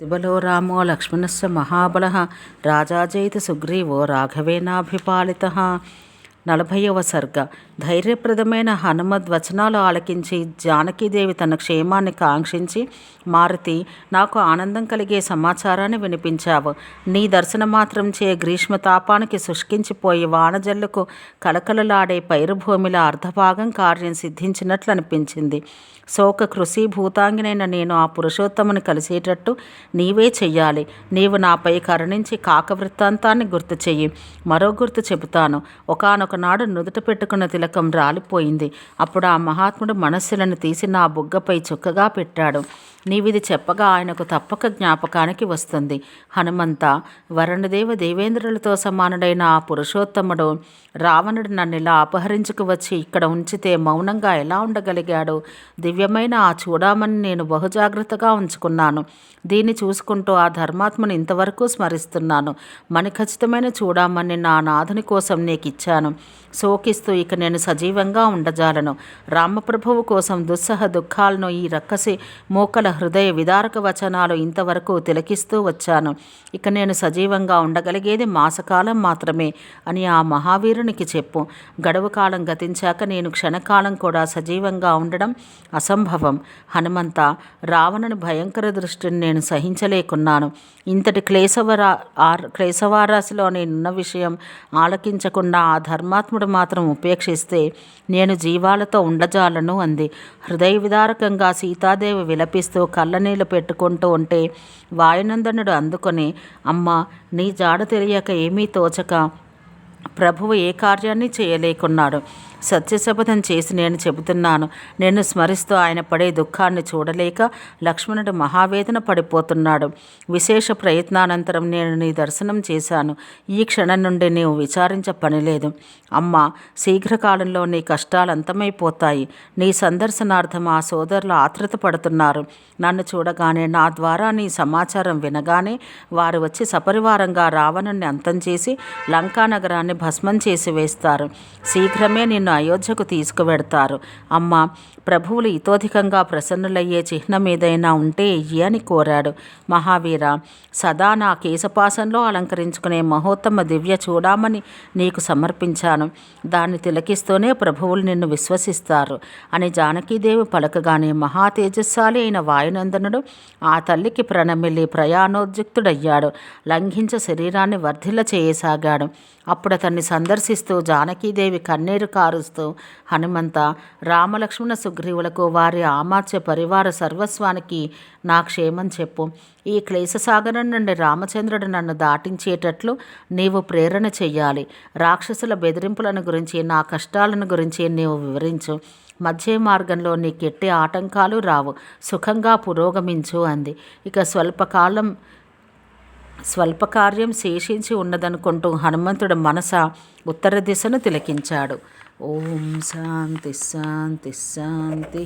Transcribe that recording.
తిబలో రామో లక్ష్మణస్య మహాబల రాజాజైత సుగ్రీవో రాఘవేనాభిపాలిత నలభైవ సర్గ. ధైర్యప్రదమైన హనుమద్ వచనాలు ఆలకించి జానకీదేవి తన క్షేమాన్ని కాంక్షించి మారుతి నాకు ఆనందం కలిగే సమాచారాన్ని వినిపించావు. నీ దర్శన మాత్రం చే గ్రీష్మ తాపానికి శుష్కించిపోయి వానజల్లుకు కలకలలాడే పైరుభూమిల అర్ధభాగం కార్యం సిద్ధించినట్లు అనిపించింది శోక కృషి భూతాంగినైన నేను ఆ పురుషోత్తముని కలిసేటట్టు నీవే చెయ్యాలి. నీవు నాపై కరుణించి కాక వృత్తాంతాన్ని గుర్తు చెయ్యి మరో గుర్తు చెబుతాను. ఒకనొక ఒకనాడు నుదుట పెట్టుకున్న తిలకం రాలిపోయింది. అప్పుడు ఆ మహాత్ముడు మనస్సులను తీసి నా బుగ్గపై చుక్కగా పెట్టాడు. నీవిది చెప్పగా ఆయనకు తప్పక జ్ఞాపకానికి వస్తుంది. హనుమంత వరుణదేవ దేవేంద్రులతో సమానుడైన ఆ పురుషోత్తముడు రావణుడు నన్ను ఇలా అపహరించుకు వచ్చి ఇక్కడ ఉంచితే మౌనంగా ఎలా ఉండగలిగాడు? దివ్యమైన ఆ చూడామని నేను బహుజాగ్రత్తగా ఉంచుకున్నాను. దీన్ని చూసుకుంటూ ఆ ధర్మాత్మని ఇంతవరకు స్మరిస్తున్నాను. మని ఖచ్చితమైన చూడామని నా నాథుని కోసం నీకు ఇచ్చాను శోకిస్తూ ఇక నేను సజీవంగా ఉండజాలను. రామప్రభువు కోసం దుస్సహ దుఃఖాలను ఈ రక్కసి మూకల హృదయ విదారక వచనాలు ఇంతవరకు తిలకిస్తూ వచ్చాను. ఇక నేను సజీవంగా ఉండగలిగేది మాసకాలం మాత్రమే అని ఆ మహావీరునికి చెప్పు. గడువు కాలం గతించాక నేను క్షణకాలం కూడా సజీవంగా ఉండడం అసంభవం. హనుమంత రావణుని భయంకర దృష్టిని నేను సహించలేకున్నాను. ఇంతటి క్లేశవరా క్లేశవారాశిలో నేనున్న విషయం ఆలకించకుండా ఆ ధర్మ ధర్మాత్ముడు మాత్రం ఉపేక్షిస్తే నేను జీవాలతో ఉండజాలను అంది. హృదయ విదారకంగా సీతాదేవి విలపిస్తూ కళ్ళనీళ్ళు పెట్టుకుంటూ ఉంటే వాయునందనుడు అందుకొని అమ్మ నీ జాడ తెలియక ఏమీ తోచక ప్రభువు ఏ కార్యాన్ని చేయలేకున్నాడు. సత్యశపథం చేసి నేను చెబుతున్నాను నేను స్మరిస్తూ ఆయన పడే దుఃఖాన్ని చూడలేక లక్ష్మణుడు మహావేదన పడిపోతున్నాడు. విశేష ప్రయత్నానంతరం నేను నీ దర్శనం చేశాను. ఈ క్షణం నుండి నీవు విచారించ పనిలేదు. అమ్మ శీఘ్రకాలంలో నీ కష్టాలు అంతమైపోతాయి. నీ సందర్శనార్థం ఆ సోదరులు ఆతృత పడుతున్నారు. నన్ను చూడగానే నా ద్వారా నీ సమాచారం వినగానే వారు వచ్చి సపరివారంగా రావణుణ్ణి అంతం చేసి లంకా నగరాన్ని భస్మం చేసి వేస్తారు. శీఘ్రమే నిన్ను అయోధ్యకు తీసుకువెడతారు. అమ్మ ప్రభువులు ఇతోధికంగా ప్రసన్నులయ్యే చిహ్నం ఏదైనా ఉంటే ఇయ్యి అని కోరాడు. మహావీర సదా నా కేశపాసంలో అలంకరించుకునే మహోత్తమ దివ్య చూడామని నీకు సమర్పించాను. దాన్ని తిలకిస్తూనే ప్రభువులు నిన్ను విశ్వసిస్తారు. అని జానకీదేవి పలకగానే మహాతేజస్సాలి అయిన వాయునందనుడు ఆ తల్లికి ప్రణమిల్లి ప్రయాణోద్యుక్తుడయ్యాడు. లంఘించ శరీరాన్ని వర్ధిల్ల చేయసాగాడు అప్పుడు అతన్ని సందర్శిస్తూ జానకీదేవి కన్నీరు కారుస్తూ హనుమంత రామలక్ష్మణ సుగ్రీవులకు వారి ఆమాత్య పరివార సర్వస్వానికి నా క్షేమం చెప్పు. ఈ క్లేశసాగరం నుండి రామచంద్రుడు నన్ను దాటించేటట్లు నీవు ప్రేరణ చెయ్యాలి. రాక్షసుల బెదిరింపులను గురించి నా కష్టాలను గురించి నీవు వివరించు. మధ్య మార్గంలో నీకెట్టి ఆటంకాలు రావు. సుఖంగా పురోగమించు అంది. ఇక స్వల్పకాలం స్వల్పకార్యం శేషించి ఉన్నదనుకుంటూ హనుమంతుడు మనస ఉత్తర దిశను తిలకించాడు. ఓం శాంతి శాంతి శాంతి.